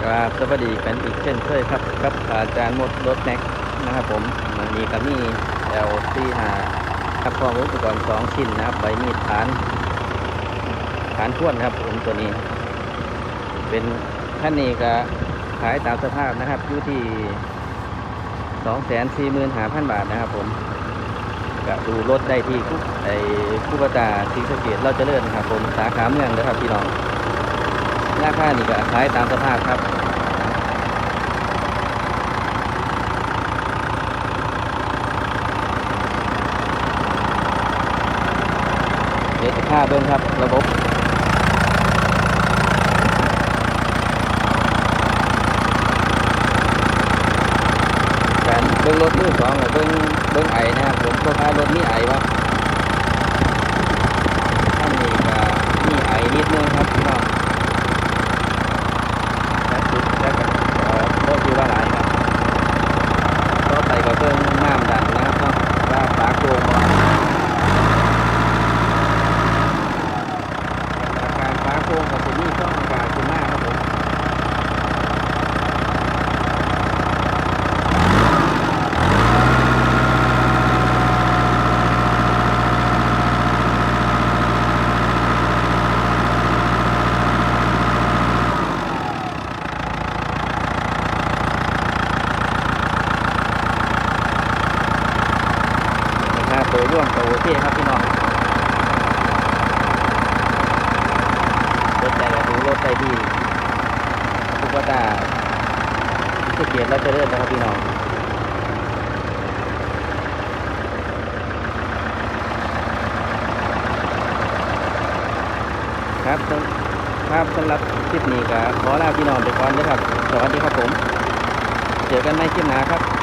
ครับสวัสดีกันอีกเช่นเคยครับกับอาจารย์มดรถแม็กนะครับผมมันมีกัมี L 4 5ครับพร้อมอุปกรณ์สองชิ้นนะครับใบมีดฐานฐานท่วนครับผมตัวนี้ เป็นท่านนี้ก็ขายตามสภาพนะครับอยู่ที่สองแสนสี่หมื่นห้าพันบาทนะครับผมก็ดูรถได้ที่คุกไอ้คุปตาสีสเกตเราจะเลื่อนครับผมสาขาเมืองนะครับพี่น้อง ราคานี่ก็ขายตามสภาพครับเดี๋ยวจะค่าเบิ้งครับ ระบบการเบิ้งรถมือสองกับเบิ้งเบิ้งไอนะครับผมก็พายรถมีไอวะท่านนี้ก็มีไอนิดนึงครับพี่น้อง และจุดและก็เอ่อโบคือว่าหลายครับต่อไปก็เพิ่งน้ำดันนะครับเนาะว่าปากโกงบ่อาการปากโกงกับที่นี่ช่องอากาศขึ้นมากครับผมนะครับโดยร่ วมตัวโอเคครับพี่น้องรถใจกับดูรถใจดีทุกว่าตาที่เกียรติเราจะเลื่อนะครับพี่น้องครับครับสำหรับคลิปนี้ก็ขอลาพี่น้องไปก่อนนะครับ สวัสดีครับผม เจอกันในคลิปหน้าครับ